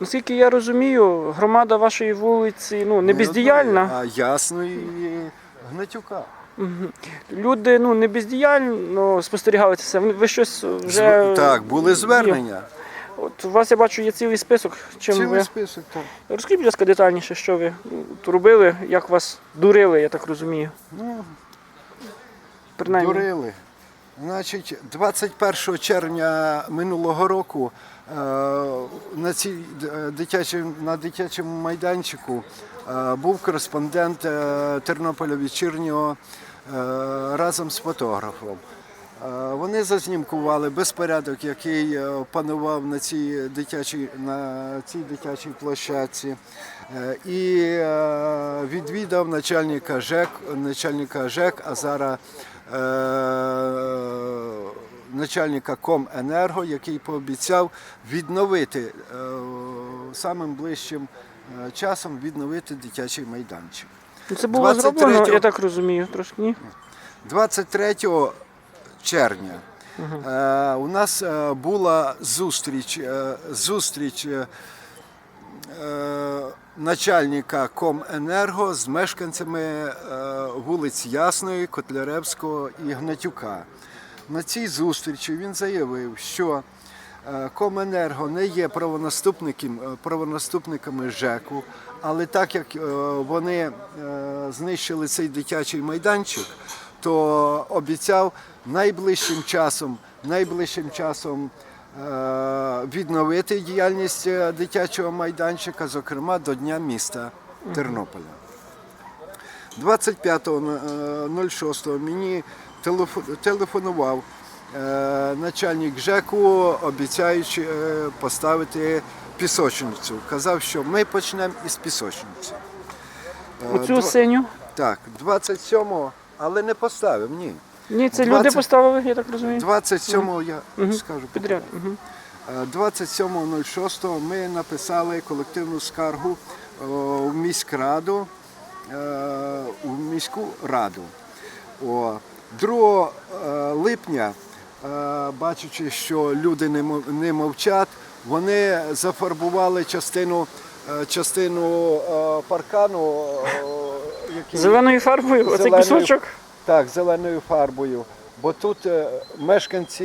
Наскільки я розумію, громада вашої вулиці ну, не бездіяльна. А ясно і Гнатюка. Мгм. Люди ну, не бездіяльно спостерігали це все. Ви- Ви щось вже. Зв- Так, були звернення. От у вас я бачу є цілий список. Чим Цілий ви список так. розкажіть, будь ласка, детальніше, що ви ну, тут робили, як вас дурили, я так розумію. Ну, Принаймні. Дурили. Значить, 21 червня минулого року е, на, цій д- дитячому, на дитячому майданчику е, був кореспондент е, Тернополя вечірнього е, разом з фотографом. Е, Вони зазнімкували безпорядок, який е, панував на цій дитячій, на цій дитячій площадці. Е, І е, відвідав начальника ЖЕК, начальника ЖЕК Азара е, начальника Коменерго, який пообіцяв відновити е, самим ближчим е, часом відновити дитячий майданчик. Ну, Це було 23-го зроблено, я так розумію, трошки ні. 23 червня е, у нас е, була зустріч, е, зустріч е, е, начальника Коменерго з мешканцями е, вулиць Ясної, Котляревського і Гнатюка. На цій зустрічі він заявив, що е, Коменерго не є е, правонаступниками ЖЕКу, але так як е, вони знищили цей дитячий майданчик, то обіцяв найближчим часом, найближчим часом відновити діяльність дитячого майданчика, зокрема до Дня міста Тернополя. 25.06 мені телефо- телефонував е, начальник ЖЕКу, обіцяючи е, поставити пісочницю. Казав, що ми почнемо із пісочниці. Е, Оцю два- синю. Так, 27-го, але не поставив, ні. Ні, це 20 люди поставили, я так розумію. 27-го я скажу. Підряд. Угу. Е, 27.06 ми написали колективну скаргу е, в міськраду, е, у міську раду. О, 2 е, липня, е, бачачи, що люди не мовчать, вони зафарбували частину, е, частину е, паркану. е, який- Зеленою фарбою, оцей кусочок. так, зеленою фарбою. Бо тут е, мешканці,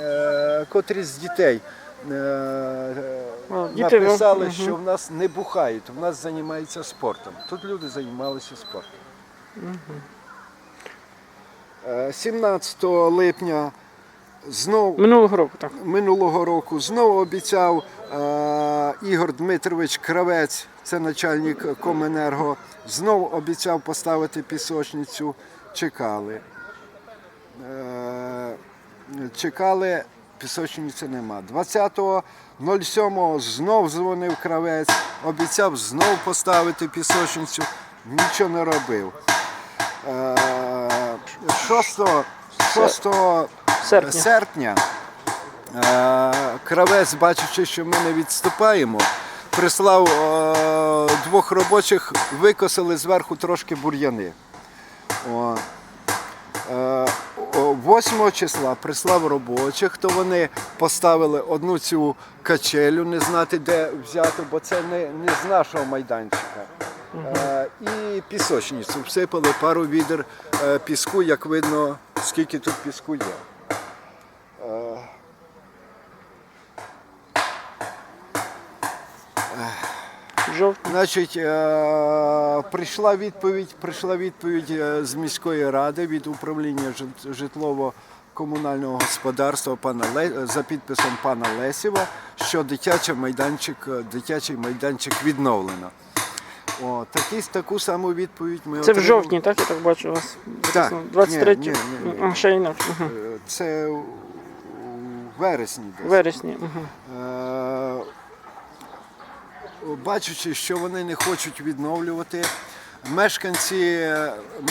е, котрі з дітей е, е, написали, ну, що в нас не бухають, в нас займаються спортом. Тут люди займалися спортом. Е, 17 липня знов Минулого року, так. минулого року знову обіцяв е, Ігор Дмитрович Кравець, це начальник Коменерго, знову обіцяв поставити пісочницю. Чекали. Е, чекали, пісочниці нема. 20.07 знов дзвонив Кравець, обіцяв знов поставити пісочницю, нічого не робив. Е, 6, 6 Серпня. серпня е, кравець, бачачи, що ми не відступаємо, прислав е, двох робочих, викосили зверху трошки бур'яни. О. Е, о, 8 числа прислав робочих, то вони поставили одну цю качелю, не знати, де взяти, бо це не, не з нашого майданчика. Е, і пісочницю. Всипали пару відер е, піску, як видно, скільки тут піску є. Е, Жовтий. Значить, е, прийшла відповідь, прийшла відповідь е, з міської ради від управління житлово-комунального господарства пана Ле- за підписом пана Лесєва, що дитячий майданчик, е, дитячий майданчик відновлено. О, такі, таку саму відповідь ми Це в жовтні, так? Я так бачу у вас. Так. 23 Ні, ні, ні. А, ще інакше. Угу. Це у у вересні. десь. Вересні. Угу. Е, Бачачи, що вони не хочуть відновлювати, мешканці,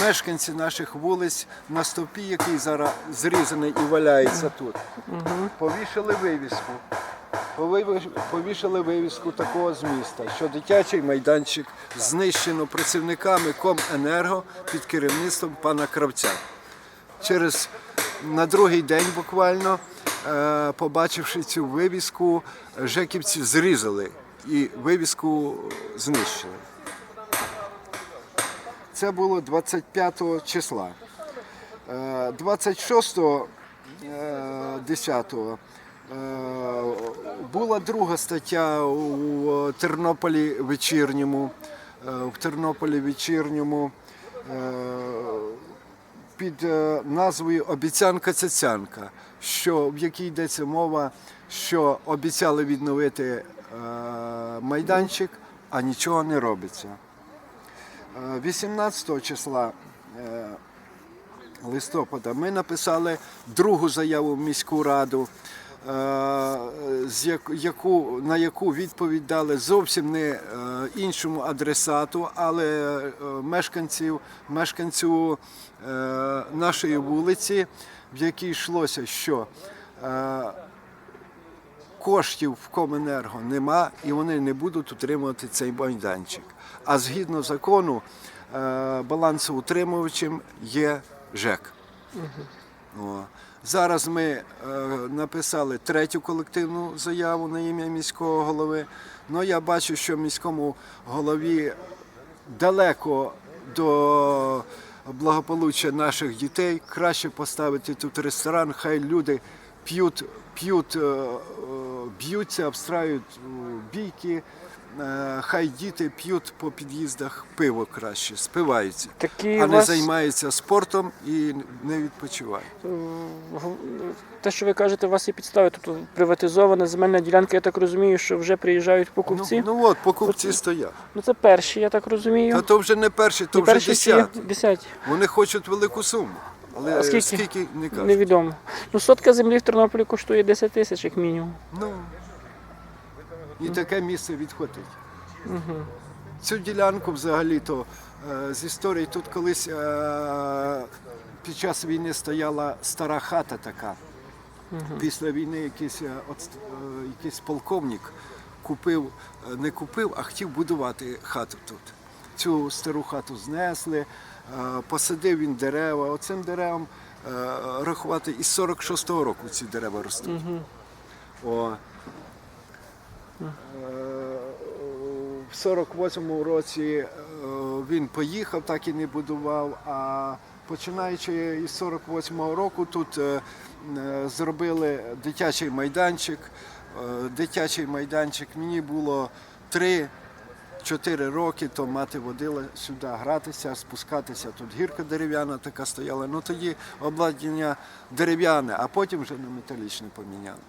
мешканці наших вулиць на стовпі, який зараз зрізаний і валяється тут, повішали вивіску. Повішали вивіску такого зміста, що дитячий майданчик знищено працівниками Коменерго під керівництвом пана Кравця. Через на другий день буквально е, побачивши цю вивіску, жеківці зрізали і вивіску знищили. Це було 25 числа. Е, 26 е, 10 е, була друга стаття у Тернополі вечірньому. е, В Тернополі вечірньому е, під е, назвою Обіцянка цяцянка, що в якій йдеться мова, що обіцяли відновити е, майданчик, а нічого не робиться. Е, 18 числа е, листопада ми написали другу заяву в міську раду, е, на яку відповідь дали зовсім не е, іншому адресату, але е, мешканців, мешканцю е, нашої вулиці, в якій йшлося, що е, коштів в Коменерго нема і вони не будуть утримувати цей майданчик. А згідно закону, е, балансоутримувачем є ЖЕК. О. Зараз ми е, написали третю колективну заяву на ім'я міського голови. Ну я бачу, що міському голові далеко до благополуччя наших дітей. Краще поставити тут ресторан, хай люди п'ють, п'ють, е, б'ються, обстраюють е, бійки. е, Хай діти п'ють по під'їздах пиво краще, спиваються, Такі а не вас, займаються спортом і не відпочивають. е, те, що ви кажете, у вас є підстави. Тобто приватизована земельна ділянка, я так розумію, що вже приїжджають покупці. Ну, ну от, покупці стоять. Ну це перші, я так розумію. Та то вже не перші, то І вже десяті. Вони хочуть велику суму. Але А скільки? скільки не кажуть. Невідомо. Ну, сотка землі в Тернополі коштує 10 тисяч, як мінімум. Ну, і таке місце відхватить. Цю ділянку взагалі-то е, з історії тут колись е, під час війни стояла стара хата така. Після війни якийсь, е, от, е, якийсь полковник купив, е, не купив, а хотів будувати хату тут. Цю стару хату знесли, е, посадив він дерева. Оцим деревам рахувати із 46-го року ці дерева ростуть. О. Е, В 48-му році е, він поїхав, так і не будував. А починаючи із 48-го року тут е, е, зробили дитячий майданчик. Е, Дитячий майданчик мені було 3 4 роки, то мати водила сюди гратися, спускатися. Тут гірка дерев'яна така стояла. Ну тоді обладнання дерев'яне, а потім вже на металічне поміняли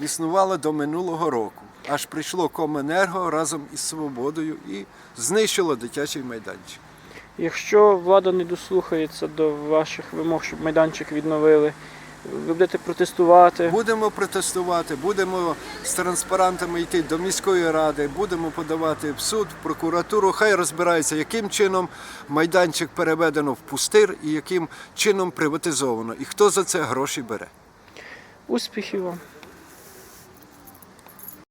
існувала до минулого року. Аж прийшло Коменерго разом із Свободою і знищило дитячий майданчик. Якщо влада не дослухається до ваших вимог, щоб майданчик відновили, ви будете протестувати. Будемо протестувати, будемо з транспарантами йти до міської ради, будемо подавати в суд, в прокуратуру. Хай розбирається, яким чином майданчик переведено в пустир і яким чином приватизовано, і хто за це гроші бере. Успіхів вам!